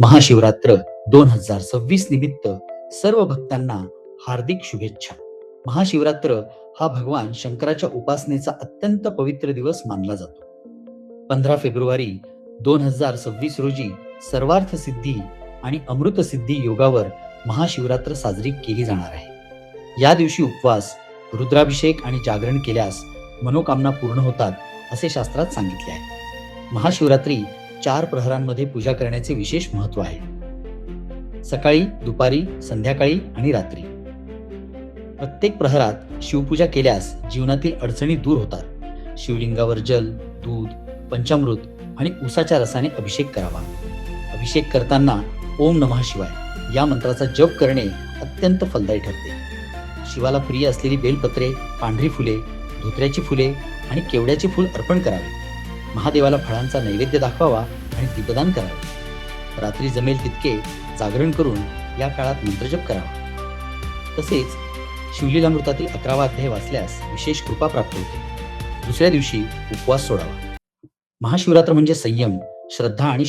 महाशिवरात्र दोन हजार सव्वीस निमित्त सर्व भक्तांना हार्दिक शुभेच्छा. महाशिवरात्र हा भगवान शंकराच्या उपासनेचा अत्यंत पवित्र दिवस मानला जातो. पंधरा फेब्रुवारी दोन हजार सव्वीस रोजी सर्वार्थ सिद्धी आणि अमृत सिद्धी योगावर महाशिवरात्र साजरी केली जाणार आहे. या दिवशी उपवास रुद्राभिषेक आणि जागरण केल्यास मनोकामना पूर्ण होतात असे शास्त्रात सांगितले आहे. महाशिवरात्री चार प्रहरांमध्ये पूजा करण्याचे विशेष महत्त्व आहे. सकाळी दुपारी संध्याकाळी आणि रात्री. प्रत्येक प्रहरात शिवपूजा केल्यास जीवनातील अडचणी दूर होतात. शिवलिंगावर जल दूध पंचामृत आणि उसाच्या रसाने अभिषेक करावा. अभिषेक करताना ओम नमः शिवाय या मंत्राचा जप करणे अत्यंत फलदायी ठरते. शिवाला प्रिय असलेली बेलपत्रे पांढरी फुले धोत्र्याची फुले आणि केवड्याचे फूल अर्पण करावे. महादेवाला फळांचा नैवेद्य दाखवावा आणि दीपदान करावे. रात्री जमेल तितके जागरण करून या काळात मंत्रजप करावा. तसेच शिवलीलामृतातील अकरावा अध्याय वाचल्यास विशेष कृपा प्राप्त होते. दुसऱ्या दिवशी उपवास सोडावा. महाशिवरात्र म्हणजे संयम श्रद्धा आणि